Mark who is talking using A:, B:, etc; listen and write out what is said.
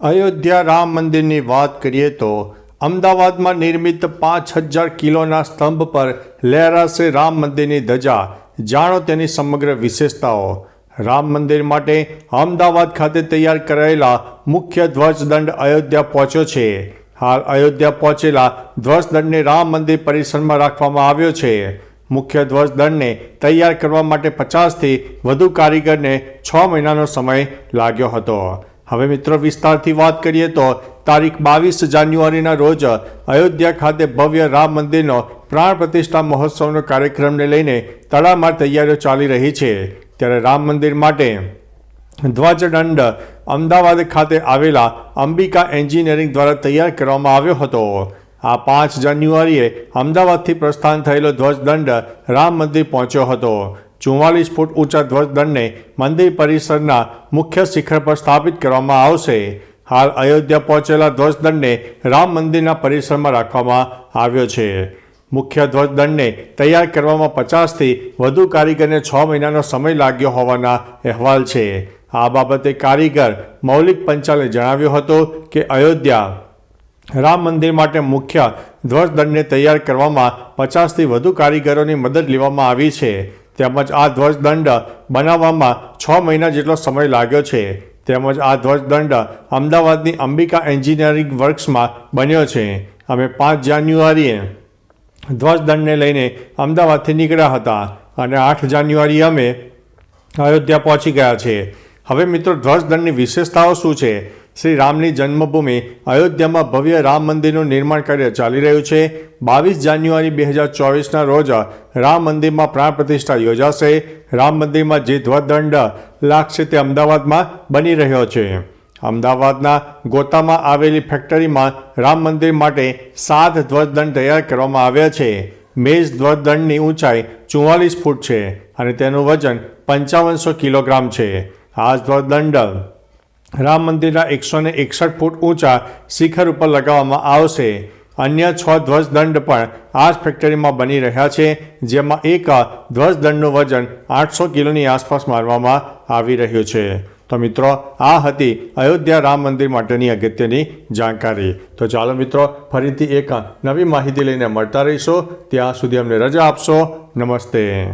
A: અયોધ્યા રામ મંદિરની વાત કરીએ તો અમદાવાદમાં નિર્મિત પાંચ હજાર કિલોના સ્તંભ પર લહેરાશે રામ મંદિરની ધજા. જાણો તેની સમગ્ર વિશેષતાઓ. રામ મંદિર માટે અમદાવાદ ખાતે તૈયાર કરાયેલા મુખ્ય ધ્વજદંડ અયોધ્યા પહોંચ્યો છે. હાલ અયોધ્યા પહોંચેલા ધ્વજદંડને રામ મંદિર પરિસરમાં રાખવામાં આવ્યો છે. મુખ્ય ધ્વજદંડને તૈયાર કરવા માટે પચાસથી વધુ કારીગરને છ મહિનાનો સમય લાગ્યો હતો. હવે મિત્રો, વિસ્તારથી વાત કરીએ તો તારીખ બાવીસ જાન્યુઆરીના રોજ અયોધ્યા ખાતે ભવ્ય રામ મંદિરનો પ્રાણ પ્રતિષ્ઠા મહોત્સવનો કાર્યક્રમને લઈને તળામાર તૈયારીઓ ચાલી રહી છે. ત્યારે રામ મંદિર માટે ધ્વજદંડ અમદાવાદ ખાતે આવેલા અંબિકા એન્જિનિયરિંગ દ્વારા તૈયાર કરવામાં આવ્યો હતો. આ પાંચ જાન્યુઆરીએ અમદાવાદથી પ્રસ્થાન થયેલો ધ્વજદંડ રામ મંદિર પહોંચ્યો હતો. ચુમ્માલીસ ફૂટ ઊંચા ધ્વજદંડને મંદિર પરિસરના મુખ્ય શિખર પર સ્થાપિત કરવામાં આવશે. હાલ અયોધ્યા પહોંચેલા ધ્વજદંડને રામ મંદિરના પરિસરમાં રાખવામાં આવ્યો છે. મુખ્ય ધ્વજદંડને તૈયાર કરવામાં પચાસથી વધુ કારીગરને છ મહિનાનો સમય લાગ્યો હોવાના અહેવાલ છે. આ બાબતે કારીગર મૌલિક પંચાલે જણાવ્યું હતું કે અયોધ્યા રામ મંદિર માટે મુખ્ય ધ્વજદંડને તૈયાર કરવામાં પચાસથી વધુ કારીગરોની મદદ લેવામાં આવી છે. તેમજ આ ધ્વજદંડ બનાવવામાં છ મહિના જેટલો સમય લાગ્યો છે. તેમજ આ ધ્વજદંડ અમદાવાદની અંબિકા એન્જિનિયરિંગ વર્ક્સમાં બન્યો છે. અમે પાંચ જાન્યુઆરીએ ધ્વજદંડને લઈને અમદાવાદથી નીકળ્યા હતા અને આઠ જાન્યુઆરીએ અમે અયોધ્યા પહોંચી ગયા છે. હવે મિત્રો, ધ્વજદંડની વિશેષતાઓ શું છે? શ્રી રામની જન્મભૂમિ અયોધ્યામાં ભવ્ય રામ મંદિરનું નિર્માણ કાર્ય ચાલી રહ્યું છે. બાવીસ જાન્યુઆરી બે હજાર ચોવીસના રોજ રામ મંદિરમાં પ્રાણ પ્રતિષ્ઠા યોજાશે. રામ મંદિરમાં જે ધ્વજદંડ લાગશે તે અમદાવાદમાં બની રહ્યો છે. અમદાવાદના ગોતામાં આવેલી ફેક્ટરીમાં રામ મંદિર માટે સાત ધ્વજદંડ તૈયાર કરવામાં આવ્યા છે. મેઝ ધ્વજદંડની ઊંચાઈ ચુમ્માલીસ ફૂટ છે અને તેનું વજન પંચાવનસો કિલોગ્રામ છે. આ ધ્વજદંડ રામ મંદિરના એકસો ને એકસઠ ફૂટ ઊંચા શિખર ઉપર લગાવવામાં આવશે. અન્ય છ ધ્વજદંડ પણ આ જ ફેક્ટરીમાં બની રહ્યા છે, જેમાં એક ધ્વજદંડનું વજન આઠસો કિલોની આસપાસ મારવામાં આવી રહ્યું છે. તો મિત્રો, આ હતી અયોધ્યા રામ મંદિર માટેની અગત્યની જાણકારી. તો ચાલો મિત્રો, ફરીથી એક નવી માહિતી લઈને મળતા રહીશો. ત્યાં સુધી અમને રજા આપશો. નમસ્તે.